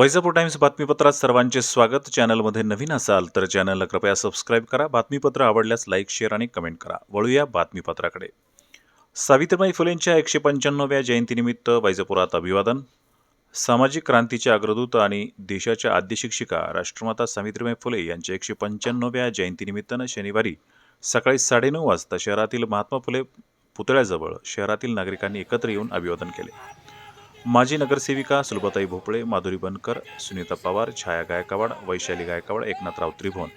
Vaijapur times बातमीपत्रात सर्वांचे स्वागत. चॅनलमध्ये नवीन असाल तर चॅनलला कृपया सबस्क्राईब करा. बातमीपत्र आवडल्यास लाईक शेअर आणि कमेंट करा. वळूया बातमीपत्राकडे. सावित्रीबाई फुलेंच्या एकशे पंच्याण्णव्या जयंतीनिमित्त वैजापुरात अभिवादन. सामाजिक क्रांतीच्या अग्रदूत आणि देशाच्या आद्य शिक्षिका राष्ट्रमाता सावित्रीबाई फुले यांच्या एकशे पंच्याण्णव्या जयंतीनिमित्तानं शनिवारी सकाळी साडेनऊ वाजता शहरातील महात्मा फुले पुतळ्याजवळ शहरातील नागरिकांनी एकत्र येऊन अभिवादन केले. माजी नगरसेविका सुलभाताई भोपळे माधुरी बनकर सुनीता पवार छाया गायकवाड वैशाली गायकवाड एकनाथराव त्रिभुवन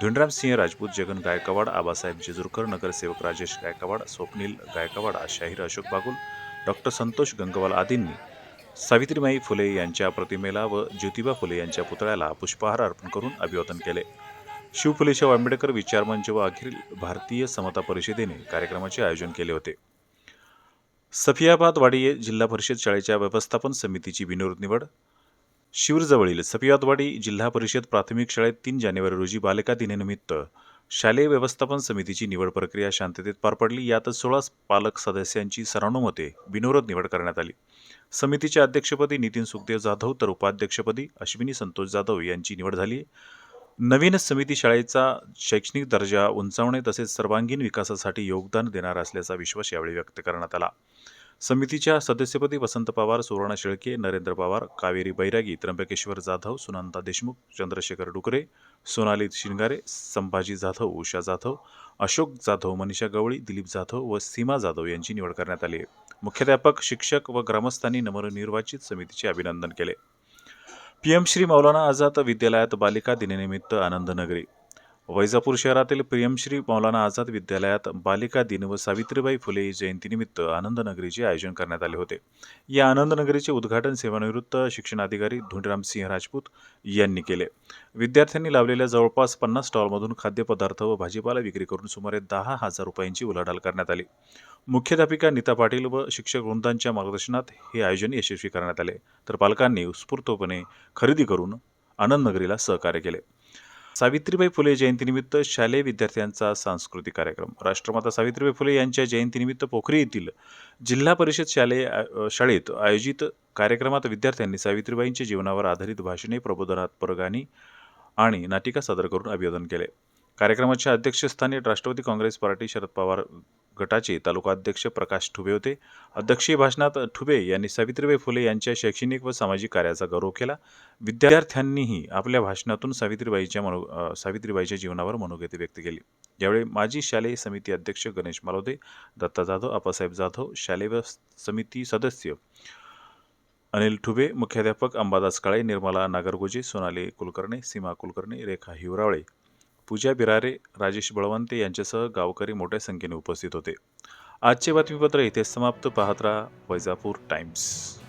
धुंडराम सिंह राजपूत जगन गायकवाड आबासाहेब जेजुरकर नगरसेवक राजेश गायकवाड स्वप्नील गायकवाड शाहीर अशोक बागुल डॉक्टर संतोष गंगवाल आदींनी सावित्रीबाई फुले यांच्या प्रतिमेला व ज्योतिबा फुले यांच्या पुतळ्याला पुष्पहार अर्पण करून अभिवादन केले. शिवफुले शाहू आंबेडकर विचारमंच व अखिल भारतीय समता परिषदेने कार्यक्रमाचे आयोजन केले होते. सफियाबादवाडी जिल्हा परिषद शाळेच्या व्यवस्थापन समितीची बिनविरोध निवड. शिवरजवळील सफियाबादवाडी जिल्हा परिषद प्राथमिक शाळेत तीन जानेवारी रोजी बालिका दिनानिमित्त शालेय व्यवस्थापन समितीची निवड प्रक्रिया शांततेत पार पडली. यात सोळा पालक सदस्यांची सर्वानुमते बिनविरोध निवड करण्यात आली. समितीच्या अध्यक्षपदी नितीन सुखदेव जाधव तर उपाध्यक्षपदी अश्विनी संतोष जाधव यांची निवड झाली. नवीन समिती शाळेचा शैक्षणिक दर्जा उंचावणे तसेच सर्वांगीण विकासासाठी योगदान देणार असल्याचा विश्वास यावेळी व्यक्त करण्यात आला. समितीच्या सदस्यपदी वसंत पवार सुवर्णा शेळके नरेंद्र पवार कावेरी बैरागी त्र्यंबकेश्वर जाधव सुनंदा देशमुख चंद्रशेखर डुकरे सोनाली शिंगारे संभाजी जाधव उषा जाधव अशोक जाधव मनीषा गवळी दिलीप जाधव व सीमा जाधव यांची निवड करण्यात आली. मुख्याध्यापक शिक्षक व ग्रामस्थांनी नवनिर्वाचित समितीचे अभिनंदन केले. पी एम श्री मौलाना आझाद विद्यालयात बालिका दिनानिमित्त आनंदनगरी. वैजापूर शहरातील प्रियमश्री मौलाना आझाद विद्यालयात बालिका दिन व सावित्रीबाई फुले जयंतीनिमित्त आनंदनगरीचे आयोजन करण्यात आले होते. या आनंदनगरीचे उद्घाटन सेवानिवृत्त शिक्षणाधिकारी धुंडरामसिंह राजपूत यांनी केले. विद्यार्थ्यांनी लावलेल्या जवळपास पन्नास स्टॉलमधून खाद्यपदार्थ व भाजीपाला विक्री करून सुमारे दहा हजार रुपयांची उलाढाल करण्यात आली. मुख्याध्यापिका नीता पाटील व शिक्षक वृंदांच्या मार्गदर्शनात हे आयोजन यशस्वी करण्यात आले. तर पालकांनी उत्स्फूर्तपणे खरेदी करून आनंदनगरीला सहकार्य केले. सावित्रीबाई फुले जयंतीनिमित्त शालेय विद्यार्थ्यांचा सांस्कृतिक कार्यक्रम. राष्ट्रमाता सावित्रीबाई फुले यांच्या जयंतीनिमित्त पोखरी येथील जिल्हा परिषद शालेय शाळेत आयोजित कार्यक्रमात विद्यार्थ्यांनी सावित्रीबाईंच्या जीवनावर आधारित भाषणे प्रबोधनात्मक गाणी आणि नाटिका सादर करून अभिवादन केले. कार्यक्रमाच्या अध्यक्षस्थानी राष्ट्रवादी काँग्रेस पार्टी शरद पवार गटाचे तालुकाध्यक्ष प्रकाश ठुबे होते. अध्यक्षीय भाषणात ठुबे यांनी सावित्रीबाई फुले यांच्या शैक्षणिक व सामाजिक कार्याचा गौरव केला. विद्यार्थ्यांनीही आपल्या भाषणातून सावित्रीबाईच्या मनो सावित्रीबाईच्या जीवनावर मनोगती व्यक्त केली. यावेळी माजी शालेय समिती अध्यक्ष गणेश मालोदे दत्ता जाधव आप्पासाहेब जाधव शालेय समिती सदस्य अनिल ठुबे मुख्याध्यापक अंबादास काळे निर्मला नागरगोजे सोनाली कुलकर्णी सीमा कुलकर्णी रेखा हिवरावळे पूजा बिरारे राजेश बळवंते यांच्यासह गावकरी मोठ्या संख्येने उपस्थित होते. आजचे बातमीपत्र इथे समाप्त. पाहत राहा वैजापूर टाइम्स.